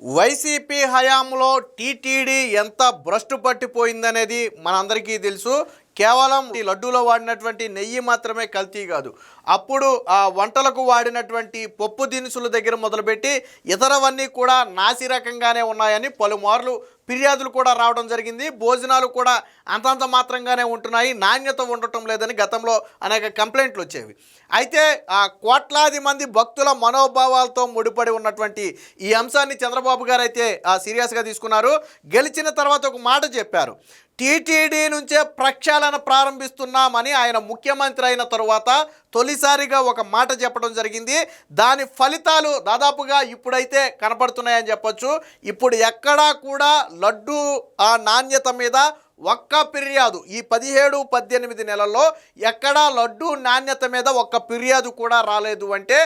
YCP హయాంలో TTD ఎంత భ్రష్టు పట్టిపోయిందనేది మనందరికీ తెలుసు. కేవలం ఈ లడ్డూలో వాడినటువంటి నెయ్యి మాత్రమే కల్తీ కాదు. అప్పుడు ఆ వంటలకు వాడినటువంటి పప్పు దినుసుల దగ్గర మొదలుపెట్టి ఇతరవన్నీ కూడా నాసి రకంగానే ఉన్నాయని పలుమార్లు ఫిర్యాదులు కూడా రావడం జరిగింది. భోజనాలు కూడా అంతంత మాత్రంగానే ఉంటున్నాయి. నాణ్యత ఉండటం లేదని గతంలో అనేక కంప్లైంట్లు వచ్చేవి. అయితే ఆ కోట్లాది మంది భక్తుల మనోభావాలతో ముడిపడి ఉన్నటువంటి ఈ అంశాన్ని చంద్రబాబు గారు అయితే ఆ, సీరియస్గా తీసుకున్నారు. గెలిచిన తర్వాత ఒక మాట చెప్పారు. టీటీడీ నుంచే ప్రక్షాళన ప్రారంభిస్తున్నామని ఆయన ముఖ్యమంత్రి అయిన తరువాత తొలిసారిగా ఒక మాట చెప్పడం జరిగింది. దాని ఫలితాలు దాదాపుగా ఇప్పుడైతే కనపడుతున్నాయని చెప్పొచ్చు. ఇప్పుడు ఎక్కడా కూడా లడ్డు ఆ నాణ్యత మీద ఒక్క ఫిర్యాదు ఈ పదిహేడు పద్దెనిమిది నెలల్లో ఎక్కడా లడ్డు నాణ్యత మీద ఒక్క ఫిర్యాదు కూడా రాలేదు అంటే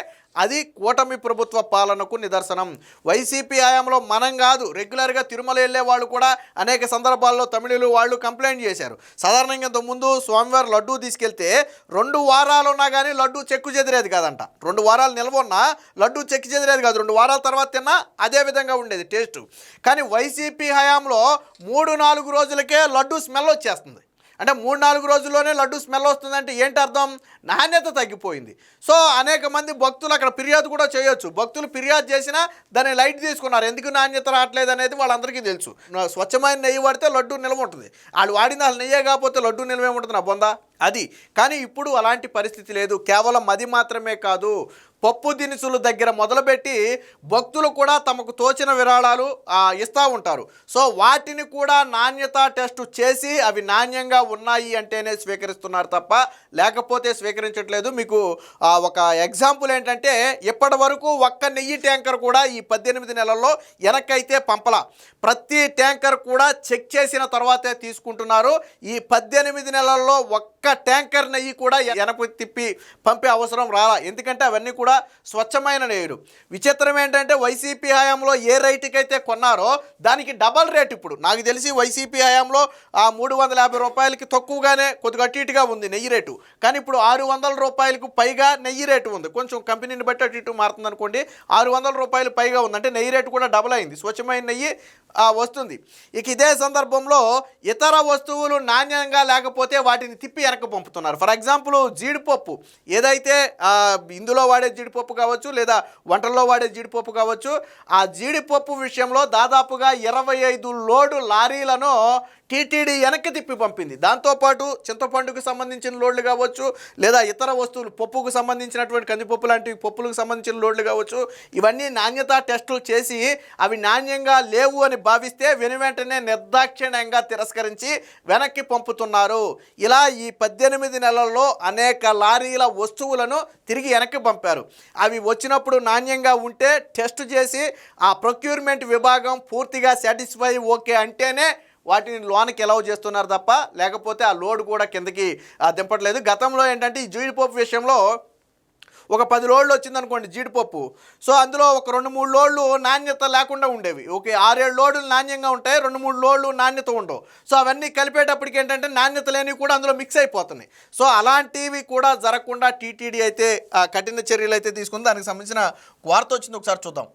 అది కూటమి ప్రభుత్వ పాలనకు నిదర్శనం. వైసీపీ హయాంలో మనం కాదు రెగ్యులర్గా తిరుమల వెళ్ళే వాళ్ళు కూడా అనేక సందర్భాల్లో తమిళులు వాళ్ళు కంప్లైంట్ చేశారు. సాధారణంగా ఇంతకుముందు స్వామివారి లడ్డూ తీసుకెళ్తే రెండు వారాలు ఉన్నా కానీ లడ్డూ చెక్కు చెదిరేది కాదంట. రెండు వారాలు నిల్వ ఉన్నా లడ్డూ చెక్కు చెదిరేది కాదు. రెండు వారాల తర్వాత తిన్నా అదే విధంగా ఉండేది టేస్ట్. కానీ వైసీపీ హయాంలో మూడు నాలుగు రోజులకే లడ్డూ స్మెల్ వచ్చేస్తుంది. అంటే మూడు నాలుగు రోజుల్లోనే లడ్డు స్మెల్ వస్తుందంటే ఏంటి అర్థం? నాణ్యత తగ్గిపోయింది. సో అనేక మంది భక్తులు అక్కడ ఫిర్యాదు కూడా చేయొచ్చు. భక్తులు ఫిర్యాదు చేసినా దాన్ని లైట్ తీసుకున్నారు. ఎందుకు నాణ్యత రావట్లేదు అనేది వాళ్ళందరికీ తెలుసు. స్వచ్ఛమైన నెయ్యి వాడితే లడ్డు నిల్వ ఉంటుంది. వాళ్ళు వాడిన వాళ్ళు నెయ్యే కాకపోతే లడ్డు నిల్వ ఉంటుంది నా బొందా? అది. కానీ ఇప్పుడు అలాంటి పరిస్థితి లేదు. కేవలం అది మాత్రమే కాదు పప్పు దినుసులు దగ్గర మొదలుపెట్టి భక్తులు కూడా తమకు తోచిన విరాళాలు ఇస్తూ ఉంటారు. సో వాటిని కూడా నాణ్యత టెస్ట్ చేసి అవి నాణ్యంగా ఉన్నాయి అంటేనే స్వీకరిస్తున్నారు తప్ప లేకపోతే స్వీకరించట్లేదు. మీకు ఒక ఎగ్జాంపుల్ ఏంటంటే ఇప్పటి వరకు ఒక్క నెయ్యి ట్యాంకర్ కూడా ఈ పద్దెనిమిది నెలల్లో వెనకైతే పంపల. ప్రతి ట్యాంకర్ కూడా చెక్ చేసిన తర్వాతే తీసుకుంటున్నారు. ఈ పద్దెనిమిది నెలల్లో ఒక్క ట్యాంకర్ నెయ్యి కూడా ఎనపు తిప్పి పంపే అవసరం రాలా. ఎందుకంటే అవన్నీ కూడా స్వచ్ఛమైన నెయ్యులు విచిత్రం ఏంటంటే వైసీపీ హయాంలో ఏ రేటుకి అయితే కొన్నారో దానికి డబల్ రేట్ ఇప్పుడు. నాకు తెలిసి వైసీపీ హయాంలో ఆ మూడు వందల యాభై రూపాయలకి తక్కువగానే కొద్దిగా అటు ఇటుగా ఉంది నెయ్యి రేటు. కానీ ఇప్పుడు ఆరు వందల రూపాయలకు పైగా నెయ్యి రేటు ఉంది. కొంచెం కంపెనీని బట్టి అటు ఇటు మారుతుంది అనుకోండి ఆరు వందల రూపాయలు పైగా ఉంది. అంటే నెయ్యి రేటు కూడా డబల్ అయింది. స్వచ్ఛమైన నెయ్యి వస్తుంది. ఇక ఇదే సందర్భంలో ఇతర వస్తువులు నాణ్యంగా లేకపోతే వాటిని తిప్పి వెనక్కి పంపుతున్నారు. ఫర్ ఎగ్జాంపుల్ జీడిపప్పు. ఏదైతే ఇందులో వాడే జీడిపప్పు కావచ్చు లేదా వంటల్లో వాడే జీడిపప్పు కావచ్చు ఆ జీడిపప్పు విషయంలో దాదాపుగా ఇరవై ఐదు లోడు లారీలను టీటీడీ వెనక్కి తిప్పి పంపింది. దాంతోపాటు చింతపండుకు సంబంధించిన లోడ్లు కావచ్చు లేదా ఇతర వస్తువులు పప్పుకు సంబంధించినటువంటి కందిపప్పు లాంటి పప్పులకు సంబంధించిన లోడ్లు కావచ్చు ఇవన్నీ నాణ్యత టెస్టులు చేసి అవి నాణ్యంగా లేవు అని భావిస్తే వెను వెంటనే నిర్దాక్షిణ్యంగా తిరస్కరించి వెనక్కి పంపుతున్నారు. ఇలా ఈ పద్దెనిమిది నెలల్లో అనేక లారీల వస్తువులను తిరిగి వెనక్కి పంపారు. అవి వచ్చినప్పుడు నాణ్యంగా ఉంటే టెస్ట్ చేసి ఆ ప్రొక్యూర్మెంట్ విభాగం పూర్తిగా సాటిస్ఫై ఓకే అంటేనే వాటిని లోనికి ఎలవ్ చేస్తున్నారు తప్ప లేకపోతే ఆ లోడ్ కూడా కిందకి ఆ, దింపట్లేదు. గతంలో ఏంటంటే ఈ జీడిపప్పు విషయంలో ఒక పది లోళ్ళు వచ్చిందనుకోండి జీడిపప్పు. సో అందులో ఒక రెండు మూడు లోళ్ళు నాణ్యత లేకుండా ఉండేవి. ఓకే ఆరేడు లోడ్లు నాణ్యంగా ఉంటాయి రెండు మూడు లోళ్ళు నాణ్యత ఉండవు. సో అవన్నీ కలిపేటప్పటికి ఏంటంటే నాణ్యత లేనివి కూడా అందులో మిక్స్ అయిపోతున్నాయి. సో అలాంటివి కూడా జరగకుండా టీటీడీ అయితే కఠిన చర్యలు అయితే తీసుకుంది. దానికి సంబంధించిన వార్త వచ్చింది ఒకసారి చూద్దాం.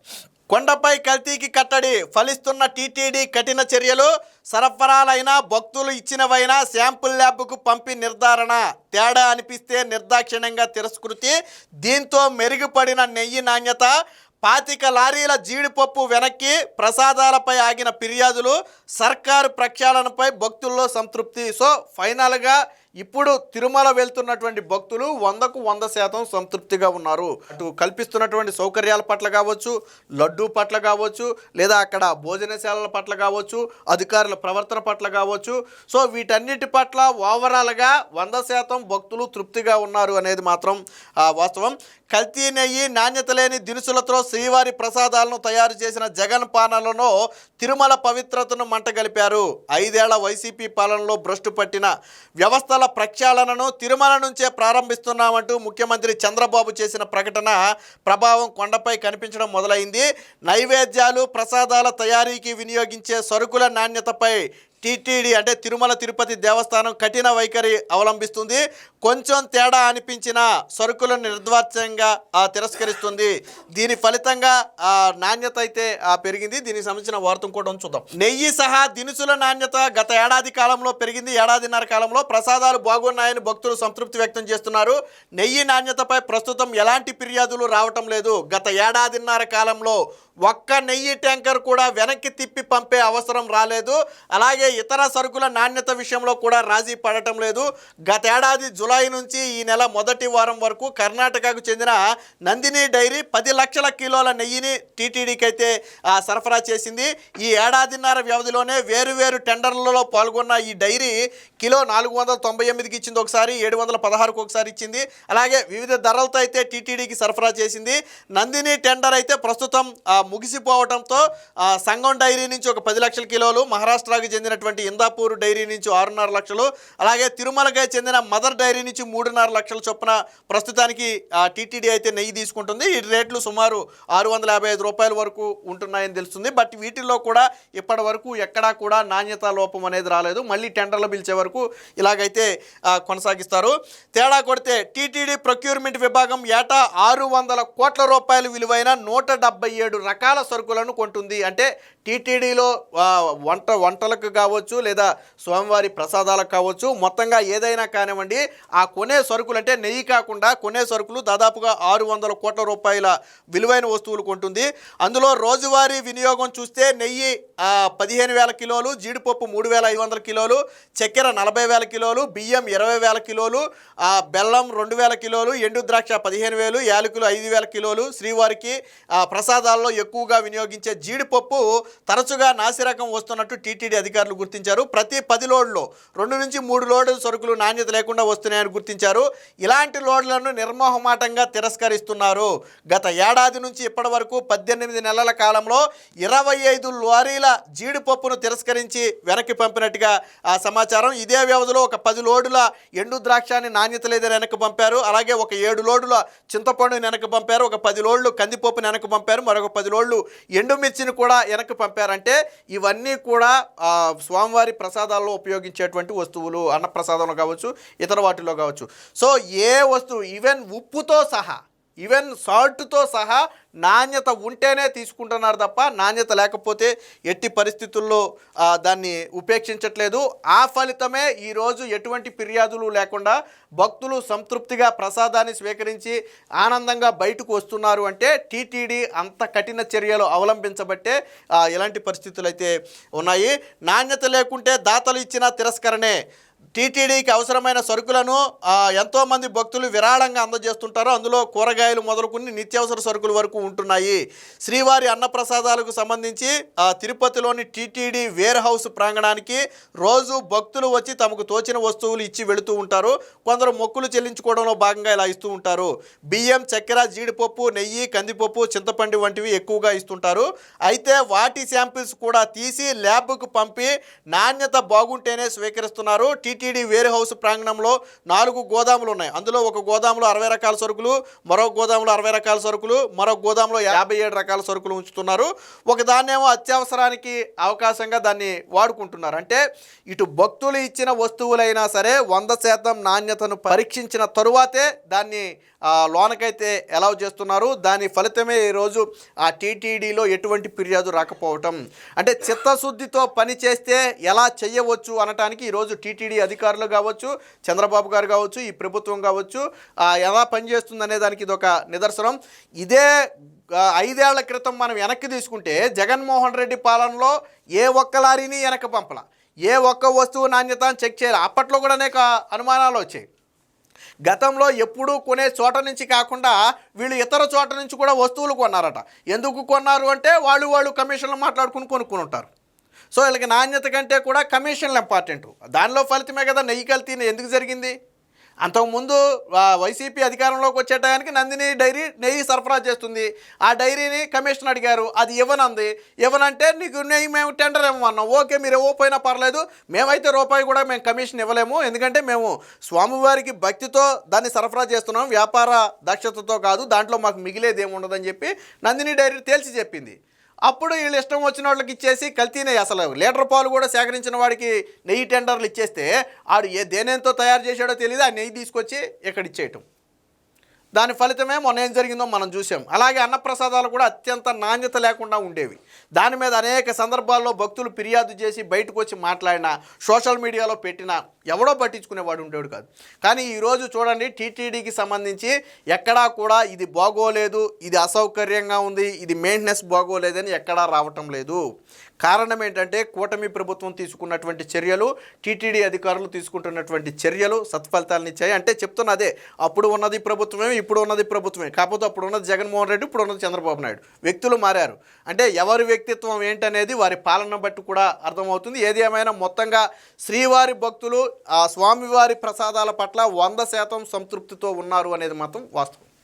కొండపై కల్తీకి కట్టడి ఫలిస్తున్న టీటీడీ కఠిన చర్యలు సరఫరాలైన భక్తులు ఇచ్చినవైనా శాంపుల్ ల్యాబ్కు పంపి నిర్ధారణ. తేడా అనిపిస్తే నిర్దాక్షిణ్యంగా తిరస్కృతి. దీంతో మెరుగుపడిన నెయ్యి నాణ్యత పాతిక లారీల జీడిపప్పు వెనక్కి ప్రసాదాలపై ఆగిన ఫిర్యాదులు సర్కారు ప్రక్షాళనపై భక్తుల్లో సంతృప్తి. సో ఫైనల్గా ఇప్పుడు తిరుమల వెళ్తున్నటువంటి భక్తులు వందకు వంద శాతం సంతృప్తిగా ఉన్నారు. అటు కల్పిస్తున్నటువంటి సౌకర్యాల పట్ల కావచ్చు లడ్డు పట్ల కావచ్చు లేదా అక్కడ భోజనశాలల పట్ల కావచ్చు అధికారుల ప్రవర్తన పట్ల కావచ్చు. సో వీటన్నిటి పట్ల ఓవరాల్గా వంద శాతం భక్తులు తృప్తిగా ఉన్నారు అనేది మాత్రం ఆ, వాస్తవం. కల్తీ నెయ్యి నాణ్యత లేని దినుసులతో శ్రీవారి ప్రసాదాలను తయారు చేసిన జగన్ పాలనలో తిరుమల పవిత్రతను మంటగలిపారు ఐదేళ్ళ వైసీపీ పాలనలో భ్రష్టు పట్టిన వ్యవస్థ వ్యవస్థల ప్రక్షాళనను తిరుమల నుంచే ప్రారంభిస్తున్నామంటూ ముఖ్యమంత్రి చంద్రబాబు చేసిన ప్రకటన ప్రభావం కొండపై కనిపించడం మొదలైంది. నైవేద్యాలు ప్రసాదాల తయారీకి వినియోగించే సరుకుల నాణ్యతపై టీటీడీ అంటే తిరుమల తిరుపతి దేవస్థానం కఠిన వైఖరి అవలంబిస్తుంది. కొంచెం తేడా అనిపించిన సరుకులను నిర్ద్వార్యంగా తిరస్కరిస్తుంది. దీని ఫలితంగా నాణ్యత అయితే పెరిగింది. దీనికి సంబంధించిన వార్త కూడా చూద్దాం. నెయ్యి సహా దినుసుల నాణ్యత గత ఏడాది కాలంలో పెరిగింది. ఏడాదిన్నర కాలంలో ప్రసాదాలు బాగున్నాయని భక్తులు సంతృప్తి వ్యక్తం చేస్తున్నారు. నెయ్యి నాణ్యతపై ప్రస్తుతం ఎలాంటి ఫిర్యాదులు రావటం లేదు. గత ఏడాదిన్నర కాలంలో ఒక్క నెయ్యి ట్యాంకర్ కూడా వెనక్కి తిప్పి పంపే అవసరం రాలేదు. అలాగే ఇతర సరుకుల నాణ్యత విషయంలో కూడా రాజీ పడటం లేదు. గతేడాది జులై నుంచి ఈ నెల మొదటి వారం వరకు కర్ణాటకకు చెందిన నందిని డైరీ పది లక్షల కిలోల నెయ్యిని టీటీడీకి అయితే సరఫరా చేసింది. ఈ ఏడాదిన్నర వ్యవధిలోనే వేరు వేరు టెండర్లలో పాల్గొన్న ఈ డైరీ కిలో నాలుగు వందల తొంభై ఎనిమిదికి ఇచ్చింది ఒకసారి ఏడు వందల పదహారుకు ఒకసారి ఇచ్చింది. అలాగే వివిధ ధరలతో అయితే టీటీడీకి సరఫరా చేసింది. నందిని టెండర్ అయితే ప్రస్తుతం ముగిసిపోవడంతో సంఘం సంగం డైరీ నుంచి ఒక పది లక్షల కిలోలు మహారాష్ట్రకి చెందినటువంటి ఇందాపూర్ డైరీ నుంచి ఆరున్నర లక్షలు అలాగే తిరుమలకి చెందిన మదర్ డైరీ నుంచి మూడున్నర లక్షల చొప్పున ప్రస్తుతానికి టీటీడీ అయితే నెయ్యి తీసుకుంటుంది. ఈ రేట్లు సుమారు ఆరు వందల యాభై ఐదు రూపాయల వరకు ఉంటున్నాయని తెలుస్తుంది. బట్ వీటిల్లో కూడా ఇప్పటి వరకు ఎక్కడా కూడా నాణ్యత లోపం అనేది రాలేదు. మళ్ళీ టెండర్లు పిలిచే వరకు ఇలాగైతే కొనసాగిస్తారు. తేడా కొడితే టీటీడీ ప్రొక్యూర్మెంట్ విభాగం ఏటా ఆరు వందల కోట్ల రూపాయలు విలువైన నూట డెబ్బై ఏడు రకాల రకాల సరుకులను కొంటుంది. అంటే టీటీడీలో వంట వంటలకు కావచ్చు లేదా స్వామివారి ప్రసాదాలకు కావచ్చు మొత్తంగా ఏదైనా కానివ్వండి ఆ కొనే సరుకులు అంటే నెయ్యి కాకుండా కొనే సరుకులు దాదాపుగా ఆరు వందల కోట్ల రూపాయల విలువైన వస్తువులు కొంటుంది. అందులో రోజువారీ వినియోగం చూస్తే నెయ్యి పదిహేను వేల కిలోలు జీడిపప్పు మూడు వేల ఐదు వందల కిలోలు చక్కెర నలభై వేల కిలోలు బియ్యం ఇరవై వేల కిలోలు బెల్లం రెండు వేల కిలోలు ఎండు ద్రాక్ష పదిహేను వేలు యాలకులు ఐదు వేల కిలోలు శ్రీవారికి ఆ, ప్రసాదాల్లో ఎక్కువగా వినియోగించే జీడిపప్పు తరచుగా నాసిరకం వస్తున్నట్టు టీటీడీ అధికారులు గుర్తించారు. ప్రతి పది లోడ్లో రెండు నుంచి మూడు లోడ్ల సరుకులు నాణ్యత లేకుండా వస్తున్నాయని గుర్తించారు. ఇలాంటి లోడ్లను నిర్మోహమాటంగా తిరస్కరిస్తున్నారు. గత ఏడాది నుంచి ఇప్పటి వరకు పద్దెనిమిది నెలల కాలంలో ఇరవై ఐదు లారీల జీడిపప్పును తిరస్కరించి వెనక్కి పంపినట్టుగా ఆ సమాచారం. ఇదే వ్యవధిలో ఒక పది లోడుల ఎండు ద్రాక్షాన్ని నాణ్యత లేదని వెనక్కి పంపారు. అలాగే ఒక ఏడు లోడుల చింతపండుని వెనక్కి పంపారు. ఒక పది లోడ్లు కందిపప్పుని వెనక్కి పంపారు. మరొక పది లోడ్లు ఎండుమిర్చిని కూడా వెనక్కి పంపారంటే ఇవన్నీ కూడా స్వామివారి ప్రసాదాల్లో ఉపయోగించేటువంటి వస్తువులు అన్న ప్రసాదంలో కావచ్చు ఇతర వాటిలో కావచ్చు. సో ఏ వస్తువు ఈవెన్ ఉప్పుతో సహా ఈవెన్ సాల్ట్తో సహా నాణ్యత ఉంటేనే తీసుకుంటున్నారు తప్ప నాణ్యత లేకపోతే ఎట్టి పరిస్థితుల్లో దాన్ని ఉపేక్షించట్లేదు. ఆ ఫలితమే ఈరోజు ఎటువంటి ఫిర్యాదులు లేకుండా భక్తులు సంతృప్తిగా ప్రసాదాన్ని స్వీకరించి ఆనందంగా బయటకు వస్తున్నారు అంటే టీటీడీ అంత కఠిన చర్యలు అవలంబించబట్టే ఇలాంటి పరిస్థితులు అయితే ఉన్నాయి. నాణ్యత లేకుంటే దాతలు ఇచ్చిన తిరస్కరణే. టీటీడీకి అవసరమైన సరుకులను ఎంతోమంది భక్తులు విరాళంగా అందజేస్తుంటారు. అందులో కూరగాయలు మొదలుకుని నిత్యావసర సరుకుల వరకు ఉంటున్నాయి. శ్రీవారి అన్నప్రసాదాలకు సంబంధించి ఆ, తిరుపతిలోని టీటీడీ వేర్ హౌస్ ప్రాంగణానికి రోజు భక్తులు వచ్చి తమకు తోచిన వస్తువులు ఇచ్చి వెళుతూ ఉంటారు. కొందరు మొక్కులు చెల్లించుకోవడంలో భాగంగా ఇలా ఇస్తూ ఉంటారు. బియ్యం చక్కెర జీడిపప్పు నెయ్యి కందిపప్పు చింతపండు వంటివి ఎక్కువగా ఇస్తుంటారు. అయితే వాటి శాంపిల్స్ కూడా తీసి ల్యాబ్కు పంపి నాణ్యత బాగుంటేనే స్వీకరిస్తున్నారు. టీటీడీ వేర్ హౌస్ ప్రాంగణంలో నాలుగు గోదాములు ఉన్నాయి. అందులో ఒక గోదాములో అరవై రకాల సరుకులు మరో గోదాములో అరవై రకాల సరుకులు మరో గోదాములో యాభై ఏడు రకాల సరుకులు ఉంచుతున్నారు. ఒక దాన్నేమో అత్యవసరానికి అవకాశంగా దాన్ని వాడుకుంటున్నారు. అంటే ఇటు భక్తులు ఇచ్చిన వస్తువులైనా సరే వంద శాతం నాణ్యతను పరీక్షించిన తరువాతే దాన్ని లోనకైతే అలౌ చేస్తున్నారు. దాని ఫలితమే ఈరోజు ఆ టీటీడీలో ఎటువంటి ఫిర్యాదు రాకపోవటం. అంటే చిత్తశుద్ధితో పని చేస్తే ఎలా చేయవచ్చు అనటానికి ఈరోజు టీటీడీ అధికారులు కావచ్చు చంద్రబాబు గారు కావచ్చు ఈ ప్రభుత్వం కావచ్చు ఎలా పనిచేస్తుంది అనే దానికి ఇది ఒక నిదర్శనం. ఇదే ఐదేళ్ళ క్రితం మనం వెనక్కి తీసుకుంటే జగన్మోహన్ రెడ్డి పాలనలో ఏ ఒక్క లారీని వెనక్కి పంపల. ఏ ఒక్క వస్తువు నాణ్యత చెక్ చేయాలి. అప్పట్లో కూడా అనేక అనుమానాలు వచ్చాయి. గతంలో ఎప్పుడూ కొనే చోట నుంచి కాకుండా వీళ్ళు ఇతర చోట నుంచి కూడా వస్తువులు కొన్నారట. ఎందుకు కొన్నారు అంటే వాళ్ళు వాళ్ళు కమిషన్లు మాట్లాడుకుని కొనుక్కుని ఉంటారు. సో వీళ్ళకి నాణ్యత కంటే కూడా కమిషన్లు ఇంపార్టెంట్ దానిలో ఫలితమే కదా నెయ్యి కల్తీ ఎందుకు జరిగింది? అంతకుముందు వైసీపీ అధికారంలోకి వచ్చే టయానికి నందిని డైరీ నెయ్యి సరఫరా చేస్తుంది. ఆ డైరీని కమిషన్ అడిగారు. అది ఇవ్వనంది. ఇవ్వనంటే నీకు నెయ్యి మేము టెండర్ ఇవ్వమన్నాం. ఓకే మీరు ఇవ్వకపోయినా పర్లేదు. మేమైతే రూపాయి కూడా మేము కమిషన్ ఇవ్వలేము. ఎందుకంటే మేము స్వామివారికి భక్తితో దాన్ని సరఫరా చేస్తున్నాం. వ్యాపార దక్షతతో కాదు. దాంట్లో మాకు మిగిలేదేముండదని ఉండదని చెప్పి నందిని డైరీ తేల్చి చెప్పింది. అప్పుడు వీళ్ళు ఇష్టం వచ్చిన వాళ్ళకి ఇచ్చేసి కల్తీనే. అసలు లీటర్ పాలు కూడా సేకరించిన వాడికి నెయ్యి టెండర్లు ఇచ్చేస్తే ఆడు ఏ దేనేంతో తయారు చేశాడో తెలియదు ఆ నెయ్యి తీసుకొచ్చి ఇక్కడ ఇచ్చేయటం. దాని ఫలితమే మొన్న ఏం జరిగిందో మనం చూసాం. అలాగే అన్నప్రసాదాలు కూడా అత్యంత నాణ్యత లేకుండా ఉండేవి. దాని మీద అనేక సందర్భాల్లో భక్తులు ఫిర్యాదు చేసి బయటకు వచ్చి మాట్లాడినా సోషల్ మీడియాలో పెట్టినా ఎవడో పట్టించుకునేవాడు ఉండేవాడు కాదు. కానీ ఈరోజు చూడండి టీటీడీకి సంబంధించి ఎక్కడా కూడా ఇది బాగోలేదు ఇది అసౌకర్యంగా ఉంది ఇది మెయింటెనెన్స్ బాగోలేదని ఎక్కడా రావటం లేదు. కారణం ఏంటంటే కూటమి ప్రభుత్వం తీసుకున్నటువంటి చర్యలు టీటీడీ అధికారులు తీసుకుంటున్నటువంటి చర్యలు సత్ఫలితాలను ఇచ్చాయి. అంటే చెప్తున్న అదే అప్పుడు ఉన్నది ప్రభుత్వమే ఇప్పుడు ఉన్నది ప్రభుత్వమే. కాకపోతే అప్పుడు ఉన్నది జగన్మోహన్ రెడ్డి ఇప్పుడు ఉన్నది చంద్రబాబు నాయుడు. వ్యక్తులు మారారు. అంటే ఎవరి వ్యక్తిత్వం ఏంటనేది వారి పాలన బట్టి కూడా అర్థమవుతుంది. ఏది ఏమైనా మొత్తంగా శ్రీవారి భక్తులు ఆ స్వామివారి ప్రసాదాల పట్ల వంద శాతం సంతృప్తితో ఉన్నారు అనేది మాత్రం వాస్తవం.